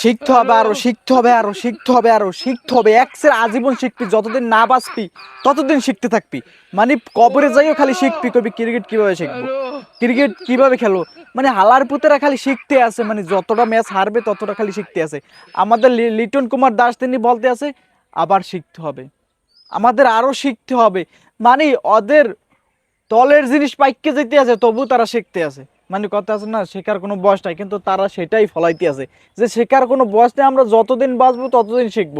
শিখতে হবে আরও, শিখতে হবে আরও, শিখতে হবে আরও, শিখতে হবে। একসের আজীবন শিখবি, যতদিন না বাঁচবি, ততদিন শিখতে থাকবি। মানে কবরে যাইও খালি শিখবি, কবি ক্রিকেট কীভাবে শিখব? ক্রিকেট কীভাবে খেলো মানে হালার পুতেরা খালি শিখতে আছে মানে যতটা ম্যাচ হারবে, ততটা খালি শিখতে আছে। আমাদের লিটন কুমার দাস তিনি বলতে আছে, আবার শিখতে হবে। আমাদের আরও শিখতে হবে। মানে ওদের দলের জিনিস পাইকে যেতে আছে, তবু তারা শিখতে আছে। মানে কথা আছে না, শেখার কোনো বয়স নাই, কিন্তু তারা সেটাই ফলাইতে আছে। যে শেখার কোনো বয়স নেই, আমরা যতদিন বাঁচবো ততদিন শিখব।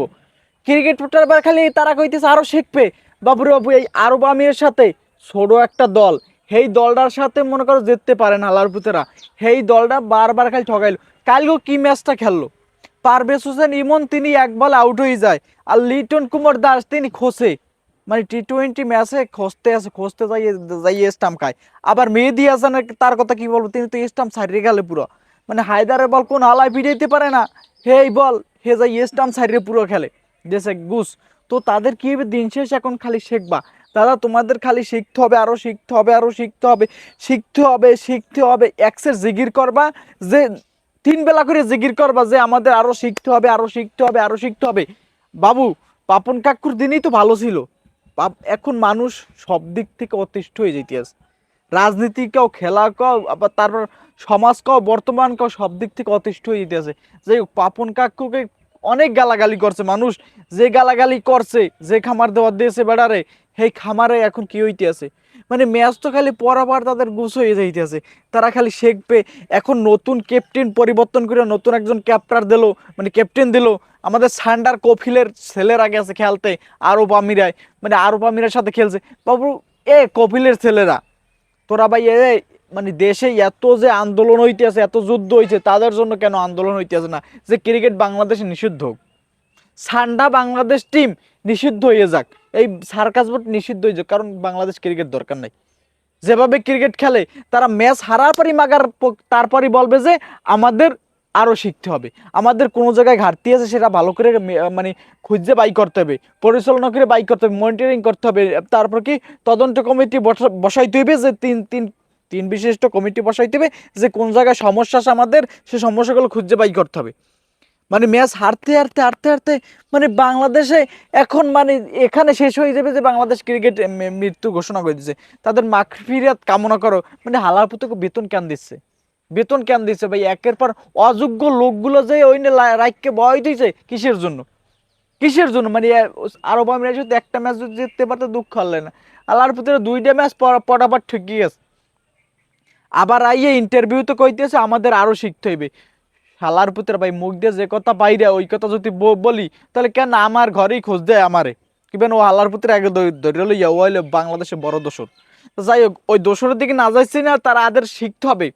ক্রিকেট ফুটার খালি তারা কইতেছে আরও শিখবে। বাবুরে বাবু, এই আরব আমিরের সাথে ছোট একটা দল, সেই দলটার সাথে মনে করো জিততে পারে না লালপুতেরা সেই দলটা বারবার খালি ঠকাইলো কালকেও কি ম্যাচটা খেললো? পারভেজ হোসেন ইমন, তিনি এক বল আউট হয়ে যায়। আর লিটন কুমার দাস, তিনি খোসে মানে টি টোয়েন্টি ম্যাচে খসতে আছে, খসতে যাই যাই স্টাম্প খায়। আবার মেহেদি হাসানের তার কথা কি বলব, তিনি তো স্টাম্প ছাড়িয়ে গেলে পুরো। মানে হায়দারের বল কোন হালায় পিটাইতে পারে না। হেই বল, হে যাই স্টাম্প ছাড়িয়ে পুরো খেলে। দেশে গুস তো তাদের কি হবে? দিন শেষ এখন খালি শেখবা। দাদা, তোমাদের খালি শিখতে হবে, আরও শিখতে হবে, আরও শিখতে হবে। শিখতে হবে শিখতে হবে এক্সের জিগির করবা, যে তিন বেলা করে জিগির করবা, যে আমাদের আরও শিখতে হবে, আরও শিখতে হবে, আরও শিখতে হবে। বাবু, পাপন কাকুর দিনই তো ভালো ছিল। এখন মানুষ সব দিক থেকে অতিষ্ঠ হয়ে যেতে আছে রাজনীতি কেউ খেলা কেউ আবার তারপর সমাজ কেউ বর্তমান কেউ সব দিক থেকে অতিষ্ঠ হয়ে যেতে আছে যে পাপন কাকুকে অনেক গালাগালি করছে। মানুষ যে গালাগালি করছে, যে খামার দেওয়ার দিয়েছে বেড়ারে সেই খামারে এখন কি হইতে আছে মানে ম্যাচ তো খালি পরাবার তাদের গুছ হয়ে যাইতে আছে তারা খালি শেখবে, এখন নতুন ক্যাপ্টেন পরিবর্তন করে নতুন একজন ক্যাপ্টার দিল মানে ক্যাপ্টেন দিল। আমাদের সান্ডার কফিলের ছেলের আগে আছে খেলতে, আরব আমিরায়। মানে আরব আমিরের সাথে খেলছে। বাবু, এ কপিলের ছেলেরা, তোরা ভাই, এ মানে দেশে এত যে আন্দোলন হইতে আছে এত যুদ্ধ হইছে, তাদের জন্য কেন আন্দোলন হইতে আছে না? যে ক্রিকেট বাংলাদেশে নিষিদ্ধ সান্ডা বাংলাদেশ টিম নিষিদ্ধ হয়ে যাক। এই সার্কাস বোর্ড নিষিদ্ধ হয়ে যাক, কারণ বাংলাদেশ ক্রিকেট দরকার নাই। যেভাবে ক্রিকেট খেলে, তারা ম্যাচ হারার পরই মাগার তারপরই বলবে যে আমাদের আরও শিখতে হবে। আমাদের কোনো জায়গায় ঘাটতি আছে সেটা ভালো করে মানে খুঁজে বাই করতে হবে। পরিচালনা করে বাই করতে হবে মনিটরিং করতে হবে। তারপর কি তদন্ত কমিটি বসা- বসাইতে হবে যে তিন তিন তিন বিশিষ্ট কমিটি বসাইতে হবে যে কোন জায়গায় সমস্যা আছে আমাদের, সে সমস্যাগুলো খুঁজে বাই করতে হবে। মানে ম্যাচ হারতে হারতে হারতে হারতে মানে বাংলাদেশে এখন মানে এখানে শেষ হয়ে যাবে যে বাংলাদেশ ক্রিকেট মৃত্যু ঘোষণা করে দিচ্ছে তাদের মাগফিরাত কামনা করো। মানে হালার পুতুকে বেতন কেন দিচ্ছে? বেতন কেন দিচ্ছে ভাই? একের পর অযোগ্য লোকগুলো যে ওই রাইককে বয় দিয়েছে কিসের জন্য? কিসের জন্য? মানে আরব আমিরাত যদি একটা ম্যাচ যদি জিততে পারতো, দুঃখ হলে না। আল্লাহর পুতুরে দুইটা ম্যাচ পটাপট ঠিকই আছে আবার আইয়ে ইন্টারভিউ তো কইতেছে, আমাদের আরও শিখতে হইবে। শালার পুতের ভাই মুখ দিয়ে যে কথা বাইরে, ওই কথা যদি বলি, তাহলে কেন আমার ঘরেই খোঁজ দেয় আমারে? কিবেন ও হালার পুতের আগে ধরে লইয়া ও হইল বাংলাদেশে বড় দোষর? যাই হোক, ওই দোষরের দিকে না যাচ্ছি না, তারা আদের শিখতে হবে।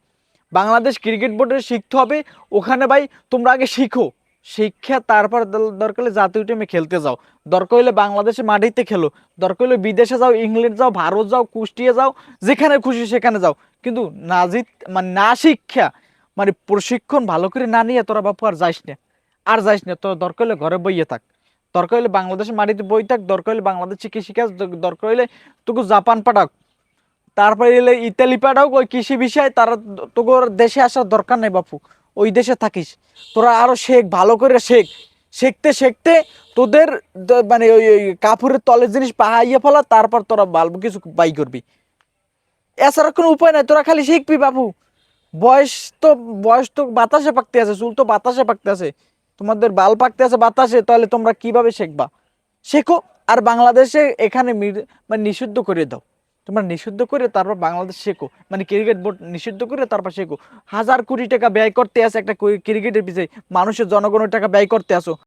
বাংলাদেশ ক্রিকেট বোর্ডের শিখতে হবে। ওখানে ভাই তোমরা আগে শিখো। শিক্ষা তারপর দরকার জাতীয় টিমে খেলতে যাও। দরকার হলে বাংলাদেশে মাটিতে খেলো। দরকার হলে বিদেশে যাও, ইংল্যান্ড যাও, ভারত যাও, কুষ্টিয়া যাও, যেখানে খুশি সেখানে যাও। কিন্তু না জিত মানে না শিক্ষা মানে প্রশিক্ষণ ভালো করে না নিয়ে তোরা বাপু আর যাইস না। আর যাইস না, তোরা দরকার হলে ঘরে বইয়ে থাক। দরকার হলে বাংলাদেশের মাটিতে বই থাক, দরকার হলে বাংলাদেশে কৃষিকাজ দরকার হলে তোকে জাপান পাঠাক। তারপরে এলে ইতালি পাঠাও ওই কৃষি বিষয় তারা তোকে দেশে আসার দরকার নেই বাপু। ওই দেশে থাকিস। তোরা আরও শেখ, ভালো করে শেখ। শিখতে শিখতে তোদের মানে ওই ওই কাপড়ের তলের জিনিস পাহাইয়ে ফেলা, তারপর তোরা ভালো কিছু বাই করবি। এছাড়া কোনো উপায় নাই, তোরা খালি শিখবি বাবু বয়স তো বয়স তো বাতাসে পাকতে আছে, চুল তো বাতাসে পাকতে আছে। তোমাদের বাল পাকতে আছে বাতাসে, তাহলে তোমরা কীভাবে শেখবা? শেখো, আর বাংলাদেশে এখানে মানে নিষিদ্ধ করে দাও। তোমরা নিষিদ্ধ করে তারপর বাংলাদেশ শেখো। মানে ক্রিকেট বোর্ড নিষিদ্ধ করে তারপর শেখো। হাজার কোটি টাকা ব্যয় করতে আসে একটা ক্রিকেটের পিছিয়ে মানুষের জনগণের টাকা ব্যয় করতে আসো